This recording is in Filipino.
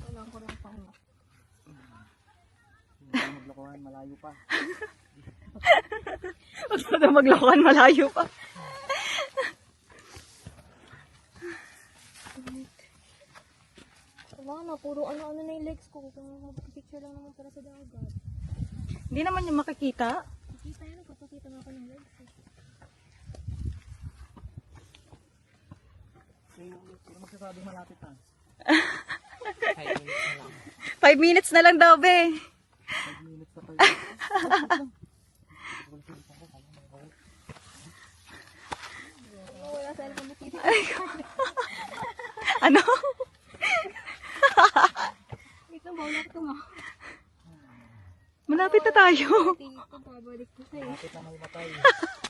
Kailangan ko lang maglokohan, malayo pa. Huwag na maglokohan, malayo pa. Wala puro ano-ano na yung legs ko. Kung magpapicture lang naman para sa dagat. Hindi naman yung makikita. Sino magsasabing malapit na? Five minutes na lang daw, be. 5 minutes na tayo. Wala sa alam. Ano? Ito, bawala ko nga. Malapit na tayo. Malapit na matay.